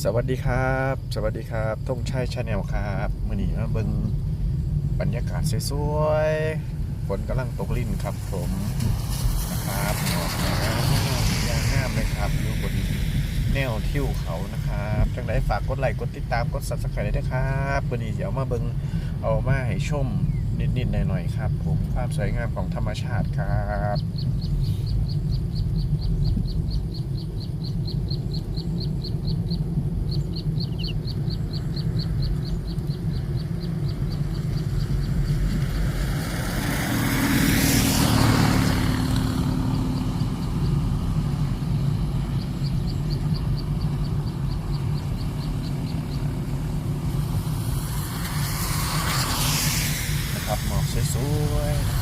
สวัสดีครับ สวัสดีครับธงชัยชาแนลครับมื่อนี้มาเบิงบรรยากาศสวยๆฝนกำลังตกลิ่นครับผมนะครับหมอกหนายางงามเลยครับอยู่บนแนวทิวเขานะครับจังไดฝากกดไลค์กดติดตามกด subscribe ได้วยครับมื่อนี้เดี๋ยวมาเบิงเอามาให้ชมนิดๆหน่อยๆครับ ผมความสวยงามของธรรมชาติครับ นะค